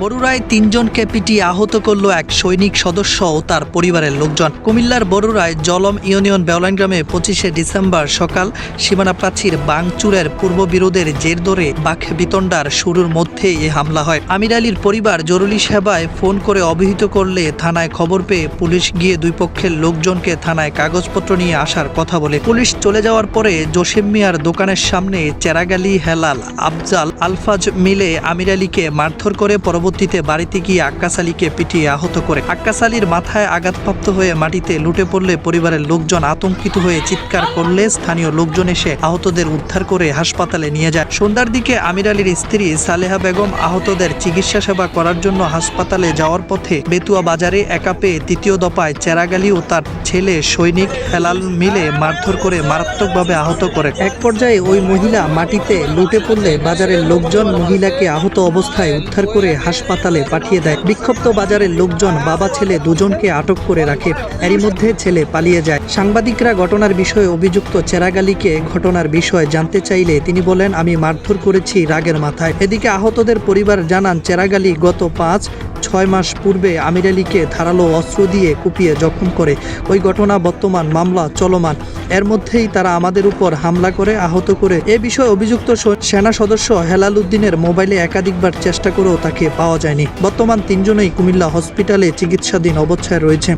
বরুড়ায় তিনজনকে পিটিয়ে আহত করল এক সৈনিক সদস্য ও তার পরিবারের লোকজন। কুমিল্লার বরুড়ায় জলম ইউনিয়ন বেওলাইন গ্রামে পঁচিশে ডিসেম্বর সকাল সীমানা প্রাচীর বাংচুরের পূর্ব বিরোধের জের ধরে বাঘ বিতণ্ডার শুরুর মধ্যেই এ হামলা হয়। আমির আলীর পরিবার জরুরি সেবায় ফোন করে অবহিত করলে থানায় খবর পেয়ে পুলিশ গিয়ে দুই পক্ষের লোকজনকে থানায় কাগজপত্র নিয়ে আসার কথা বলে। পুলিশ চলে যাওয়ার পরে জসিম মিয়ার দোকানের সামনে চেরাগালি হেলাল আফজাল আলফাজ মিলে আমির আলীকে মারধর করে পরবর্তীতে বাড়িতে গিয়ে আক্কাস আলীকে পিটিয়ে আহত করে। আক্কাস আলীর মাথায় আঘাতপ্রাপ্ত হয়ে মাটিতে লুটে পড়লে পরিবারের লোকজন আতঙ্কিত হয়ে চিৎকার করলে স্থানীয় লোকজন এসে আহতদের উদ্ধার করে হাসপাতালে নিয়ে যায়। সন্ধ্যার দিকে আমির আলীর স্ত্রী সালেহা বেগম আহতদের চিকিৎসা সেবা করার জন্য হাসপাতালে যাওয়ার পথে বেতুয়া বাজারে একা পেয়ে তৃতীয় দফায় চেরাগালি ও তার ছেলে সৈনিক হেলাল মিলে মারধর করে মারাত্মকভাবে আহত করে। এক পর্যায়ে ওই মহিলা মাটিতে লুটে পড়লে বাজারের লোকজন মহিলাকে আহত অবস্থায় উদ্ধার করে হাসপাতালে পাঠিয়ে দেয়। বিক্ষুব্ধ বাজারের লোকজন বাবা, ছেলে দুজনকে আটক করে রাখে। এরই মধ্যে ছেলে পালিয়ে যায়। সাংবাদিকরা ঘটনার বিষয়ে অভিযুক্ত চেরাগালিকে ঘটনার বিষয়ে জানতে চাইলে তিনি বলেন, আমি মারধর করেছি রাগের মাথায়। এদিকে আহতদের পরিবার জানান, চেরাগালি গত পাঁচ ছয় মাস পূর্বে আমির আলীকে ধারালো অস্ত্র দিয়ে কুপিয়ে জখম করে। ওই ঘটনা বর্তমান মামলা চলমান। এর মধ্যেই তারা আমাদের উপর হামলা করে, আহত করে। এ বিষয়ে অভিযুক্ত সেনা সদস্য হেলাল উদ্দিনের মোবাইলে একাধিকবার চেষ্টা করেও তাকে পাওয়া যায়নি। বর্তমান তিনজনেই কুমিল্লা হসপিটালে চিকিৎসাধীন অবস্থায় রয়েছে।